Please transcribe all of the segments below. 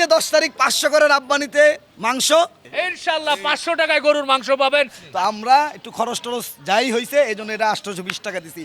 যে দশ তারিখ পাঁচশো করে রাব্বানিতে মাংস ইনশাল্লাহ পাঁচশো টাকায় গরুর মাংস পাবেন। তো আমরা একটু খরচ টরচ যাই হয়েছে এই জন্য এটা আটশোশো বিশ টাকা দিছি।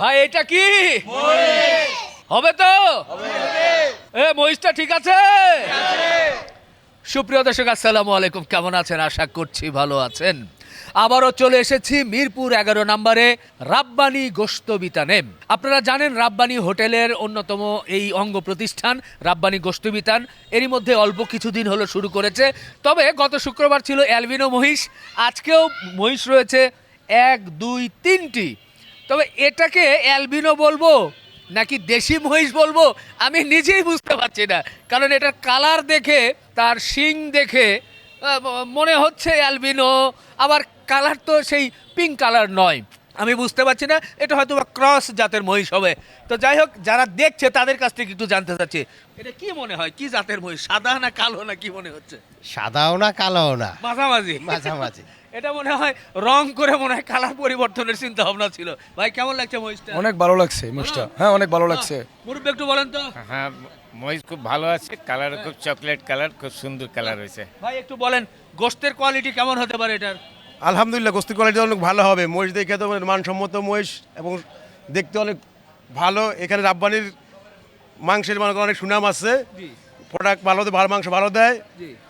ভাই এটা কি? হবে তো? এ মহিষটা ঠিক আছে। সুপ্রিয় দর্শক আসসালামু আলাইকুম। কেমন আছেন? আশা করছি ভালো আছেন। আবারও চলে এসেছি মিরপুর এগারো নম্বরে রাব্বানি গোস্ত বিতানে আপনারা জানেন রাব্বানি হোটেলের অন্যতম এই অঙ্গ প্রতিষ্ঠান, রাব্বানি গোস্ত বিতান এরই মধ্যে অল্প কিছুদিন হলো শুরু করেছে। তবে গত শুক্রবার ছিল অ্যালবিনো মহিষ। আজকেও মহিষ রয়েছে এক, দুই, তিনটি। তবে এটাকে অ্যালবিনো বলব নাকি দেশি মহিষ বলব, আমি নিজেই বুঝতে পারছি না। কারণ এটার কালার দেখে, তার শিং দেখে মনে হচ্ছে অ্যালবিনো আবার কালার তো সেই পিঙ্ক কালার নয়। আমি বুঝতে পারছি না এটা হয়তো বা ক্রস জাতের মহিষ হবে। তো যাই হোক যারা দেখছে তাদের কাছ থেকে একটু জানতে চাচ্ছি এটা কি মনে হয়? কি জাতের মহিষ? সাদা না কালো না কি মনে হচ্ছে? সাদাও না কালো না। মাঝামাঝি। মাঝামাঝি। এটা মনে হয় রং করে মনে হয় কালার পরিবর্তনের চিন্তা ভাবনা ছিল। ভাই কেমন লাগছে মহিষটা? অনেক ভালো লাগছে মোষটা হ্যাঁ। অনেক ভালো লাগছে। মুরব্বী একটু বলেন তো। হ্যাঁ মহিষ খুব ভালো আছে কালার খুব চকলেট কালার খুব সুন্দর কালার হয়েছে। ভাই একটু বলেন গোস্তের কোয়ালিটি কেমন হতে পারে এটার? আলহামদুলিল্লাহ গোস্তি কোয়ালিটি অনেক ভালো হবে। মহিষ দেখে তো মানসম্মত মহিষ এবং দেখতে অনেক ভালো। এখানে রাব্বানির মাংসের মনে অনেক সুনাম আছে। জি। প্রোডাক্ট ভালো ভালো মাংস ভালো দেয়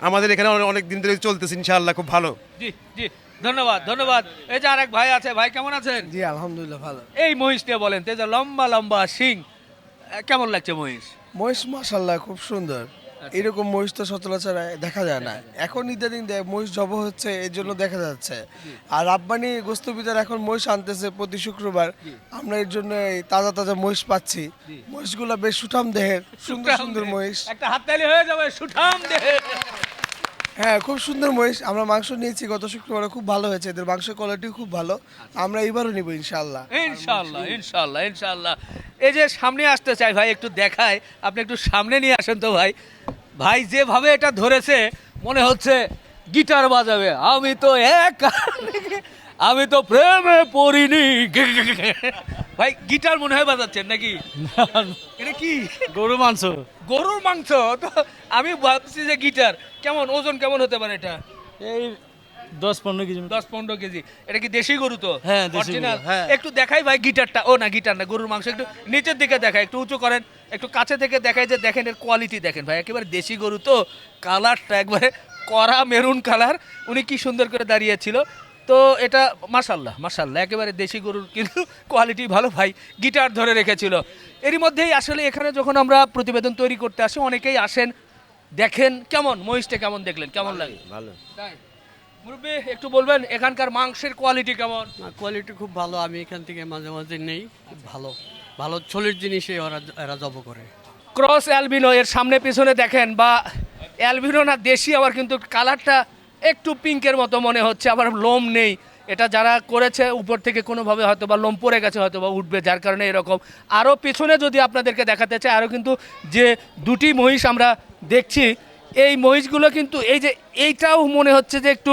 আমাদের এখানে অনেক- দিন ধরে চলতেছে ইনশাআল্লাহ খুব ভালো। জি জি ধন্যবাদ ধন্যবাদ। এই যে আরেক ভাই আছে ভাই কেমন আছেন? জি আলহামদুলিল্লাহ ভালো। এই মহিষ নিয়ে বলেন তে এই যে লম্বা লম্বা শিং কেমন লাগছে মহিষ? মহিষ মাশাল্লাহ খুব সুন্দর। এরকম মহিষ তো সচরাচর দেখা যায় না। এখন ইদানিং মহিষ জব হচ্ছে এর জন্য দেখা যাচ্ছে। আর রাব্বানি গোস্তবিদার এখন মহিষ আনতেছে প্রতি শুক্রবার। আমরা এর জন্য তাজা তাজা মহিষ পাচ্ছি। মহিষগুলো বেশ সুঠাম দেহের সুন্দর সুন্দর মহিষ। একটা হাততালি হয়ে যাবে সুঠাম দেহে হ্যাঁ খুব সুন্দর মহিষ। আমরা মাংস নিয়েছি গত শুক্রবারে খুব ভালো হয়েছে। এদের মাংসের কোয়ালিটি খুব ভালো। আমরা এবারও নিব ইনশাল্লাহ ইনশাল্লাহ ইনশাল্লাহ ইনশাল্লাহ এই যে সামনে আসতে চাই ভাই একটু দেখায়। আপনি একটু সামনে নিয়ে আসেন তো ভাই। ভাই যেভাবে এটা ধরেছে মনে হচ্ছে গিটার বাজাবে। আমি তো এক আমি তো প্রেমে পড়িনি। ভাই গিটার মনে হয় বাজাচ্ছেন নাকি? এটা কি? গরুর মাংস। গরুর মাংস? তো আমি ভাবছি যে গিটার। কেমন ওজন কেমন হতে পারে এটা? এই দশ পনেরো কেজি দশ পনেরো কেজি। এটা কি দেশি গরু তো? হ্যাঁ, দেশি হ্যাঁ। একটু দেখাই ভাই গিটারটা। ও না গিটার না গরুর মাংস একটু নিচের দিকে দেখায় একটু উঁচু করেন। একটু কাছে থেকে দেখায় যে দেখেন এর কোয়ালিটি দেখেন ভাই। একেবারে দেশি গরু তো। কালারটা একবারে কড়া মেরুন কালার উনি কি সুন্দর করে দাঁড়িয়েছিল। তো এটা মাসাল্লাহ মাসাল্লাহ একেবারে দেশি গরুর কিন্তু কোয়ালিটি ভালো ভাই। গিটার ধরে রেখেছিল। এরই মধ্যেই আসলে এখানে যখন আমরা প্রতিবেদন তৈরি করতে আসি অনেকেই আসেন দেখেন কেমন মহিষটা কেমন দেখলেন? কেমন লাগে? ভালো। তাই? মুরব্বী একটু বলবেন এখানকার মাংসের কোয়ালিটি কেমন? কোয়ালিটি খুব ভালো আমি এখান থেকে মাঝে মাঝে নেই খুব ভালো ভালো ছলির জিনিসে ওরা এরা জব করে। ক্রস অ্যালবিনো এর সামনে পিছনে দেখেন বা অ্যালবিনো না দেশি আবার কিন্তু কালারটা একটু পিঙ্কের মতো মনে হচ্ছে আবার লোম নেই। এটা যারা করেছে উপর থেকে কোনোভাবে হয়তো বা লোম পড়ে গেছে হয়তো বা উঠবে যার কারণে এরকম। আরও পিছনে যদি আপনাদেরকে দেখাতে চাই আরও কিন্তু যে দুটি মহিষ আমরা দেখছি এই মহিষগুলো কিন্তু এই যে এইটাও মনে হচ্ছে যে একটু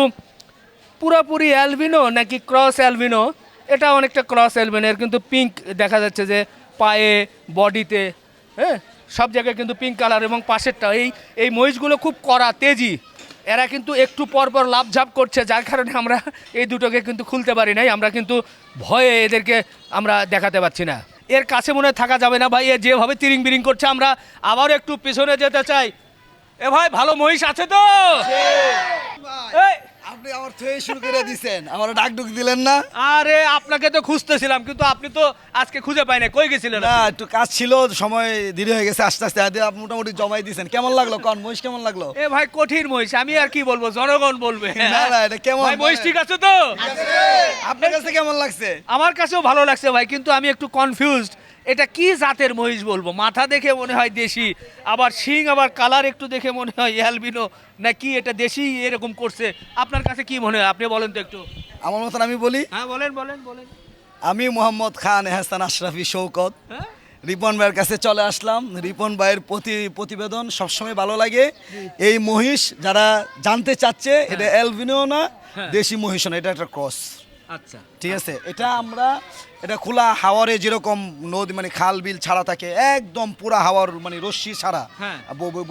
পুরোপুরি অ্যালবিনো নাকি ক্রস অ্যালবিনো? এটা অনেকটা ক্রস অ্যালবিনো এর কিন্তু পিঙ্ক দেখা যাচ্ছে যে পায়ে, বডিতে হ্যাঁ? সব জায়গায় কিন্তু পিঙ্ক কালার এবং পাশেরটা। এই এই মহিষগুলো খুব কড়া, তেজি। এরা কিন্তু একটু পর পর লাভঝাপ করছে, যার কারণে আমরা এই দুটোকে কিন্তু খুলতে পারি নাই। আমরা কিন্তু ভয়ে এদেরকে আমরা দেখাতে পাচ্ছি না। এর কাছে মনে থাকা যাবে না ভাই। এ যেভাবে তিরিং বিরিং করছে, আমরা আবার একটু পিছনে যেতে চাই। এ ভাই ভালো মহিষ আছে তো? এই, আপনি আমার থেকে শুরু করে দিছেন। আমার ডাক ডুক দিলেন না? আরে আপনাকে তো খুঁজতেছিলাম কিন্তু আপনি তো আজকে খুঁজে পাই না কই গেছিলেন না একটু কাজ ছিল সময় দেরি হয়ে গেছে আস্তে আস্তে আপনি মোটামুটি জমাই দিয়েছেন কেমন লাগল? কন মহিষ কেমন লাগল? এ ভাই কঠিন মহিষ আমি আর কি বলব? জনগণ বলবে। না, না, এটা কেমন? ভাই মহিষ ঠিক আছে তো? আপনার কাছে কেমন লাগছে? আমার কাছেও ভালো লাগছে ভাই কিন্তু আমি একটু কনফিউজড এটা কি জাতের মহিষ বলব? মাথা দেখে মনে হয় দেশি আবার শিং আবার কালার একটু দেখে মনে হয় অ্যালবিনো না কি এটা দেশি এরকম করছে? আপনার কাছে কি মনে হয়? আপনি বলেন তো একটু। আমার মতন আমি বলি? হ্যাঁ বলেন বলেন বলেন। আমি মোহাম্মদ খান এহসান আশরাফি শৌকত। হ্যাঁ? রিপন ভাইয়ের কাছে চলে আসলাম। রিপন ভাইয়ের প্রতি প্রতিবেদন সবসময় ভালো লাগে। এই মহিষ যারা জানতে চাচ্ছে এটা অ্যালবিনো না দেশি মহিষ না এটা একটা ক্রস। আচ্ছা। ঠিক আছে? এটা আমরা এটা খোলা হাওয়ারে যেরকম নদী মানে খাল বিল ছাড়া থাকে একদম পুরা হাওয়ার মানে রশ্মি ছাড়া। হ্যাঁ।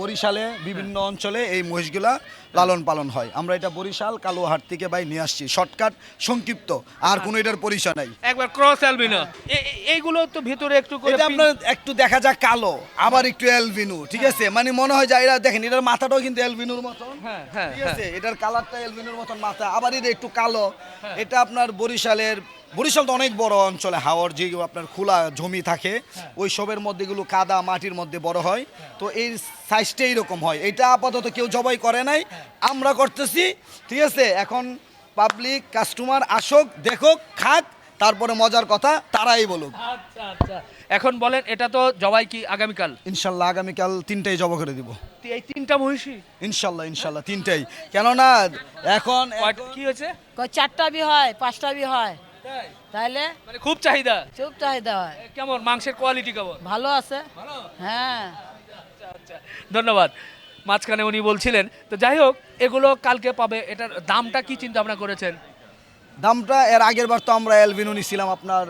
বরিশালে বিভিন্ন অঞ্চলে এই মহিষগুলা লালন পালন হয়। আমরা এটা বরিশাল কালোহাট থেকে ভাই নিয়ে আসছি। শর্টকাট সংক্ষিপ্ত আর কোনো এটার পরিচয় নাই। একবার ক্রস অ্যালবিনো এইগুলো তো ভিতরে একটু এটা আপনার একটু দেখা যায় কালো আবার একটু এলভিনু ঠিক আছে? মানে মনে হয় যে এরা দেখেন এটার মাথাটাও কিন্তু এলভিনুর মতন হ্যাঁ হ্যাঁ ঠিক আছে এটার কালারটা এলভিনুর মতন মাথা আবার এটা একটু কালো। এটা আপনার বরিশালের বরিশাল তো অনেক বড় অঞ্চলে হাওয়ার যে আপনার খোলা জমি থাকে ওই সবের মধ্যে এগুলো কাদা মাটির মধ্যে বড় হয়। তো এই সাইজটা এইরকম হয়। এটা আপাতত কেউ জবাই করে নাই। আমরা করতেছি ঠিক আছে? এখন পাবলিক কাস্টমার আসুক দেখুক খাক তারপরে মজার কথা তারাই বলুক। আচ্ছা আচ্ছা। এখন বলেন এটা তো জবাই কি আগামীকাল? ইনশাল্লাহ আগামীকাল তিনটাই জব করে দিব। এই তিনটা মহিষী? ইনশাল্লাহ ইনশাল্লাহ তিনটাই। কেননা এখন কি হয়েছে? কয় চারটা বি হয় পাঁচটা বি হয়। তাইলে? মানে খুব চাহিদা? খুব চাহিদা হয়। কেমন? মাংসের কোয়ালিটি কেমন? ভালো আছে। হ্যাঁ। আচ্ছা ধন্যবাদ। মাঝখানে উনি বলছিলেন তো যাই হোক এগুলো কালকে পাবে। এটার দামটা কি চিন্তা ভাবনা করেছেন? দামটা এর আগের বার তো আমরা এলভিন উনি ছিলাম আপনার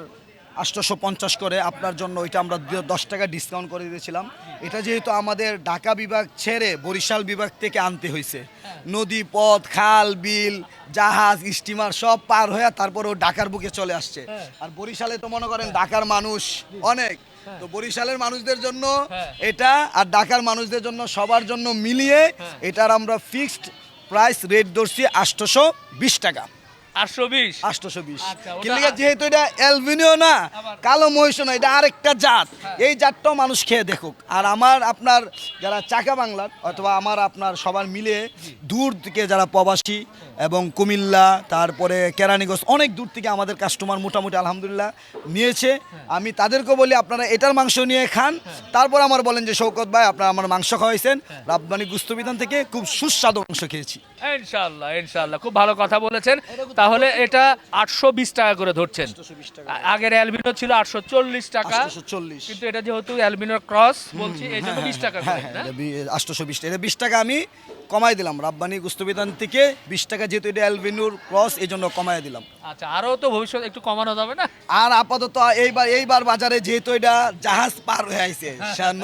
আটশোশো পঞ্চাশ করে আপনার জন্য ওইটা আমরা দশ টাকা ডিসকাউন্ট করে দিয়েছিলাম। এটা যেহেতু আমাদের ঢাকা বিভাগ ছেড়ে বরিশাল বিভাগ থেকে আনতে হয়েছে নদী পথ খাল বিল জাহাজ স্টিমার সব পার হয়ে তারপর ও ঢাকার বুকে চলে আসছে। আর বরিশালে তো মনে করেন ঢাকার মানুষ অনেক। তো বরিশালের মানুষদের জন্য এটা আর ঢাকার মানুষদের জন্য সবার জন্য মিলিয়ে এটার আমরা ফিক্সড প্রাইস রেট ধরছি আটশোশো বিশ টাকা। আচ্ছা, যেহেতু এটা অ্যালবিনিও না কালো মহিষ না এটা আরেকটা জাত। হ্যাঁ। এই জাতটাও মানুষ খেয়ে দেখুক। আর আমার আপনার যারা চাকা বাংলার অথবা আমার আপনার সবার মিলে দূর থেকে যারা প্রবাসী এবং কুমিল্লা তারপরে কেরানীগঞ্জ অনেক দূর থেকে আমাদের কাস্টমার মোটামুটি আলহামদুলিল্লাহ নিয়েছে। হ্যাঁ। আমি তাদেরকে বলি আপনারা এটার মাংস নিয়ে খান। তারপর আমার বলেন যে শৌকত ভাই আপনারা আমার মাংস খাওয়াইছেন। হ্যাঁ। রাব্বানি গুস্তবিধান থেকে খুব সুস্বাদু মাংস খেয়েছি। ইনশাল্লাহ ইনশাল্লাহ খুব ভালো কথা বলেছেন। তাহলে এটা আটশো বিশ টাকা করে ধরছেন। আগের অ্যালবিনো ছিল আটশো চল্লিশ টাকা। চল্লিশ। কিন্তু এটা যেহেতু অ্যালবিনোর ক্রস বলছি এই জন্য বিশ টাকা হ্যাঁ হ্যাঁ আটশোশো বিশ টাকা বিশ টাকা আমি কমাই দিলাম। রাব্বানি গুস্তবিধান থেকে বিশ টাকা যেহেতু এটা অ্যালভিনুর ক্রস এই জন্য কমাই দিলাম। আচ্ছা আরও তো ভবিষ্যৎ একটু কমানো যাবে না? আর আপাতত এইবার এইবার বাজারে যেহেতু এটা জাহাজ পার হয়ে আইছে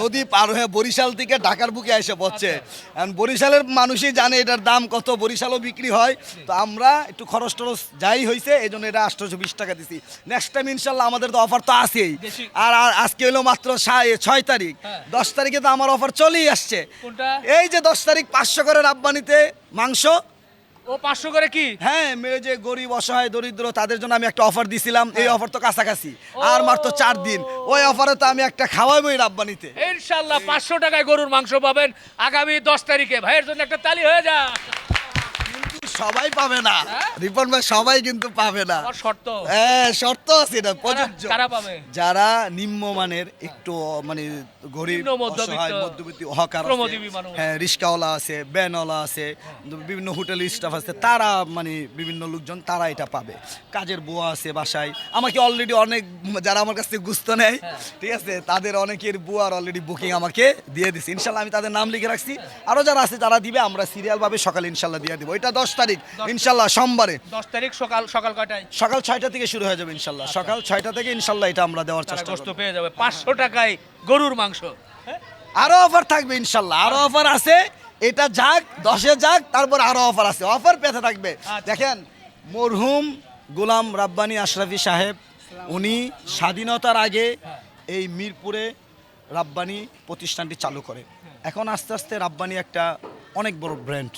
নদী পার হয়ে বরিশাল থেকে ঢাকার বুকে এসে পড়ছে। এখন বরিশালের মানুষই জানে এটার দাম কত বরিশালও বিক্রি হয়। তো আমরা একটু খরচ টরচ যাই হয়েছে এই জন্য এটা আটশোশো বিশ টাকা দিছি। নেক্সট টাইম ইনশাল্লাহ আমাদের তো অফার তো আছেই। আর আজকে হলো মাত্র ছয় তারিখ। দশ তারিখে তো আমার অফার চলেই আসছে। এই যে দশ তারিখ পাঁচশো করে রাব্বানিতে মাংস। ও পাঁচশো করে কি? হ্যাঁ মেয়ে যে গরিব অসহায় দরিদ্র তাদের জন্য আমি একটা অফার দিছিলাম। এই অফার তো কাছাকাছি। আর মাত্র চার দিন। ওই অফারে তো আমি একটা খাওয়াইবই রাব্বানিতে ইনশাল্লাহ পাঁচশো টাকায় গরুর মাংস পাবেন আগামী দশ তারিখে। ভাইয়ের জন্য একটা তালি হয়ে যা সবাই পাবে না। রিপন ভাই সবাই কিন্তু পাবে না। শর্ত। হ্যাঁ শর্ত আছে এটা প্রযোজ্য? যারা নিম্নমানের একটু মানে গরিব মধ্যবিত্ত, হকার। হ্যাঁ রিস্কাওয়ালা আছে ব্যানওয়ালা আছে বিভিন্ন হোটেল স্টাফ আছে তারা মানে বিভিন্ন লোকজন তারা এটা পাবে। কাজের বুয়া আছে বাসায় আমাকে অলরেডি অনেক যারা আমার কাছ থেকে গুস্ত নেয় হ্যাঁ। ঠিক আছে? তাদের অনেকের বুয়ার অলরেডি বুকিং আমাকে দিয়ে দিছে। ইনশাল্লাহ আমি তাদের নাম লিখে রাখছি। আরও যারা আছে তারা দিবে আমরা সিরিয়াল ভাবে সকালে ইনশাল্লাহ দিয়ে দিব। এটা দশ তারিখ ইনশাল্লাহ সোমবারে। দশ তারিখ সকাল সকাল কয়টায়? সকাল ছয়টা থেকে শুরু হয়ে যাবে ইনশাল্লাহ। সকাল ছয়টা থেকে ইনশাল্লাহ এটা আমরা দেওয়ার চেষ্টা পেয়ে যাবে। পাঁচশো টাকায় গরুর মাংস। আরও অফার থাকবে ইনশাল্লাহ। আরও অফার আছে এটা যাক দশে যাক তারপর আরও অফার আছে। অফার পেতে থাকবে। দেখেন মরহুম গোলাম রাব্বানি আশরাফি সাহেব উনি স্বাধীনতার আগে এই মিরপুরে রাব্বানি প্রতিষ্ঠানটি চালু করে। এখন আস্তে আস্তে রাব্বানি একটা অনেক বড় ব্র্যান্ড।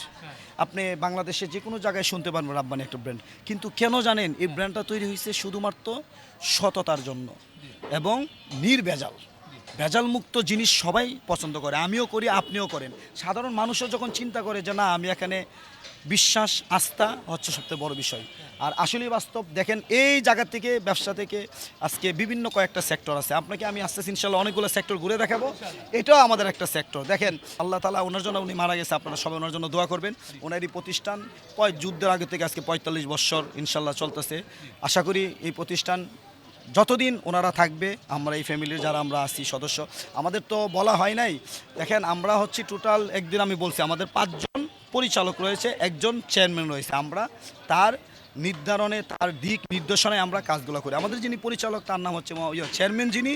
আপনি বাংলাদেশে যে কোনো জায়গায় শুনতে পারবেন রাব্বানি একটা ব্র্যান্ড কিন্তু কেন জানেন এই ব্র্যান্ডটা তৈরি হয়েছে শুধুমাত্র সততার জন্য এবং নির্ভেজাল। ভেজাল মুক্ত জিনিস সবাই পছন্দ করে, আমিও করি, আপনিও করেন। সাধারণ মানুষও যখন চিন্তা করে যে, না, আমি এখানে বিশ্বাস, আস্থা হচ্ছে সবথেকে বড় বিষয়। আর আসলেই বাস্তব, দেখেন এই জায়গা থেকে, ব্যবসা থেকে আজকে বিভিন্ন কয়েকটা সেক্টর আছে। আপনাকে আমি আস্তে আস্তে ইনশাল্লাহ অনেকগুলো সেক্টর ঘুরে দেখাবো। এটাও আমাদের একটা সেক্টর দেখেন, আল্লাহ তালা ওনার জন্য উনি মারা গেছে, আপনারা সবাই ওনার জন্য দোয়া করবেন। ওনার এই প্রতিষ্ঠান কয়, যুদ্ধের আগে থেকে আজকে পঁয়তাল্লিশ বছর ইনশাল্লাহ চলতেছে। আশা করি এই প্রতিষ্ঠান যতদিন ওনারা থাকবে, আমরা এই ফ্যামিলির যারা আমরা আছি সদস্য, আমাদের তো বলা হয় নাই। দেখেন, আমরা হচ্ছি টোটাল একদিন আমি বলছি, আমাদের পাঁচজন পরিচালক রয়েছে, একজন চেয়ারম্যান রয়েছে। আমরা তার নির্ধারণে তার দিক নির্দেশনায় আমরা কাজগুলো করি। আমাদের যিনি পরিচালক তার নাম হচ্ছে ইয়ে, চেয়ারম্যান যিনি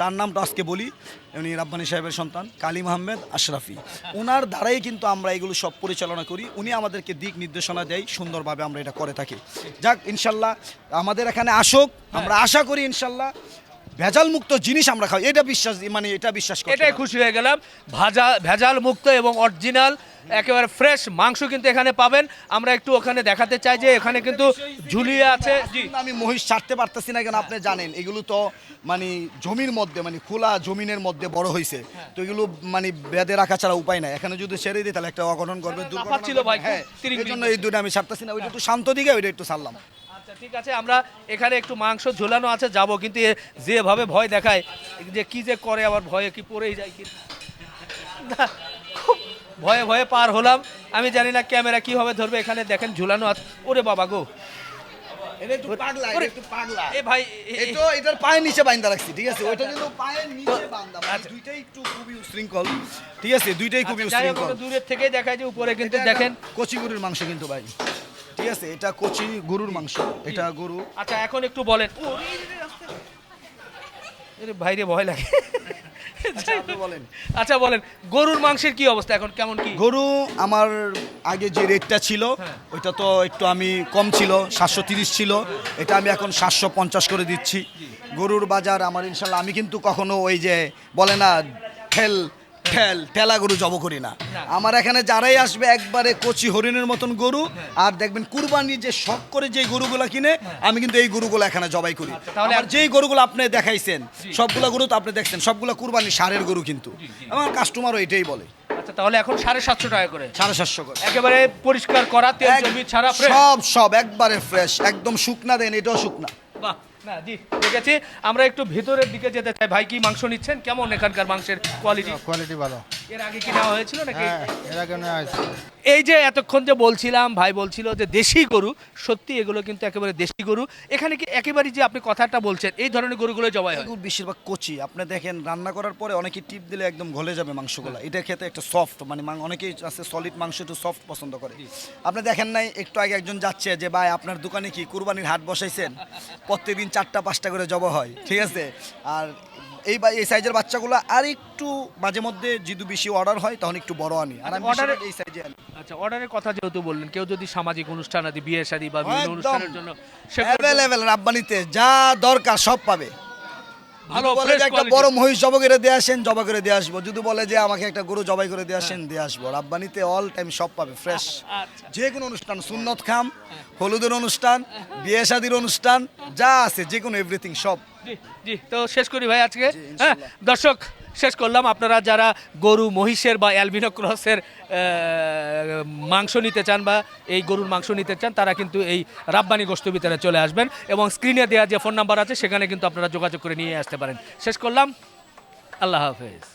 তার নামটা আজকে বলি। উনি রাব্বানি সাহেবের সন্তান কালিম আহমেদ আশরাফি। ওনার দ্বারাই কিন্তু আমরা এগুলো সব পরিচালনা করি। উনি আমাদেরকে দিক নির্দেশনা দেয় সুন্দরভাবে আমরা এটা করে থাকি। যাক ইনশাল্লাহ আমাদের এখানে আসুক আমরা আশা করি ইনশাল্লাহ। ভেজাল মুক্ত জিনিস আমরা খাই। এটা বিশ্বাস মানে এটা বিশ্বাস করি এটাই খুশি হয়ে গেলাম। ভাজা ভেজাল মুক্ত এবং অরিজিনাল একেবারে ফ্রেশ মাংস কিন্তু এখানে পাবেন। আমরা একটু ওখানে দেখাতে চাই যে এখানে কিন্তু ঝুলিয়ে আছে। আমি মহিষ ছাড়তে পারতেছি না কেন আপনি জানেন এগুলো তো মানে জমির মধ্যে মানে খোলা জমিনের মধ্যে বড় হয়েছে তো এগুলো মানে বেঁধে রাখা ছাড়া উপায় নাই। এখানে যদি ছেড়ে দিই তাহলে একটা অঘটন করবে করবে। ভাই, হ্যাঁ এই জন্য এই দুটো আমি ছাড়তেছি না। ওইটা একটু শান্ত দিকে ওইটা একটু ছাড়লাম। আচ্ছা ঠিক আছে আমরা এখানে একটু মাংস ঝোলানো আছে যাব কিন্তু এ যেভাবে ভয় দেখায় যে কি যে করে আবার ভয়ে কি পড়েই যায় কি খুব ভয়ে ভয়ে পার হলাম। আমি জানি না ক্যামেরা কীভাবে ধরবে এখানে দেখেন ঝুলানো আছে। ওরে বাবা গো। দূরের থেকেই দেখায় যে উপরে কিন্তু দেখেন। একটা কচি গরুর মাংস কিন্তু ভাই। ঠিক আছে এটা কচি গরুর মাংস এটা গরু। আচ্ছা এখন একটু বলেন। ভাইরে ভয় লাগে। আচ্ছা, বলেন। আচ্ছা বলেন গরুর মাংসের কি অবস্থা এখন কেমন কি? গরু আমার আগে যে রেটটা ছিল ওইটা তো একটু আমি কম ছিল সাতশো তিরিশ ছিল এটা আমি এখন সাতশো পঞ্চাশ করে দিচ্ছি। গরুর বাজার আমার ইনশাল্লাহ আমি কিন্তু কখনো ওই যে বলে না ঠেল ঠেল ঠেলা গরু জব করি না। আমার এখানে যারাই আসবে একবারে কচি হরিণের মতন গরু আর দেখবেন কুরবানি যে শখ করে যে গরুগুলা কিনে আমি কিন্তু এই গরুগুলো এখানে জবাই করি। তাহলে আমার যেই গরুগুলো আপনি দেখাইছেন সবগুলা গরু তো আপনি দেখছেন সবগুলা কুরবানি সারের গরু কিন্তু। আমার কাস্টমারও এটাই বলে। আচ্ছা তাহলে এখন সাড়ে সাতশো টাকা করে। সাড়ে সাতশো করে। একেবারে পরিষ্কার করা তেল জমি ছাড়া সব সব একবারে ফ্রেশ একদম শুকনা দেন এটাও শুকনা। বাহ না জি দেখেছি আমরা একটু ভিতরের দিকে যেতে চাই। ভাই কি মাংস নিচ্ছেন? কেমন এখানকার মাংসের কোয়ালিটি কোয়ালিটি ভালো। এর আগে কি নেওয়া হয়েছিল নাকি? হ্যাঁ এর আগে নেওয়া হয়েছে এই যে এতক্ষণ যে বলছিলাম ভাই বলছিল যে দেশি গরু সত্যি এগুলো কিন্তু একেবারে দেশি গরু। এখানে কি একেবারে যে আপনি কথাটা বলছেন এই ধরনের গরুগুলো জবাই হয়? বেশিরভাগ কচি। আপনি দেখেন রান্না করার পরে অনেকে টিপ দিলে একদম গলে যাবে মাংসগুলো। এটা খেতে একটা সফট মানে অনেকেই আছে সলিড মাংস একটু সফট পছন্দ করে। আপনি দেখেন নাই একটু আগে একজন যাচ্ছে যে ভাই আপনার দোকানে কি কুরবানির হাট বসাইছেন? প্রত্যেকদিন চারটা পাঁচটা করে জবা হয় ঠিক আছে? আর এই এই সাইজের বাচ্চাগুলো আর একটু মাঝে মধ্যে যদি বেশি অর্ডার হয় তখন একটু বড় আনি। আর আমি Order- এই সাইজে আনি। আচ্ছা অর্ডারের কথা যেহেতু বললেন কেউ যদি সামাজিক অনুষ্ঠান আদি বিয়ে শাদী বা বিভিন্ন অনুষ্ঠানের জন্য অ্যাভেলেবেল রাব্বানিতে যা দরকার সব পাবে। ভালো বলে যে একটা বড় মহিষ জবা করে দিয়ে আসেন জবা করে দিয়ে আসব। যদি বলে যে আমাকে একটা গরু জবাই করে দিয়ে আসেন দিয়ে আসব। রাব্বানিতে অল টাইম সব পাবে ফ্রেশ। যে কোনো অনুষ্ঠান সুন্নত খাম হলুদের অনুষ্ঠান বিয়ে শাদির অনুষ্ঠান যা আছে যে কোনো এভরিথিং সব। জি জি তো শেষ করি ভাই আজকে। হ্যাঁ দর্শক শেষ করলাম। আপনারা যারা গরু, মহিষের বা অ্যালবিনো ক্রসের মাংস নিতে চান বা এই গরুর মাংস নিতে চান, তারা কিন্তু এই রাব্বানি গোষ্ঠ ভিতরে চলে আসবেন এবং স্ক্রিনে দেওয়া যে ফোন নাম্বার আছে, সেখানে কিন্তু আপনারা যোগাযোগ করে নিয়ে আসতে পারেন। শেষ করলাম। আল্লাহ হাফেজ।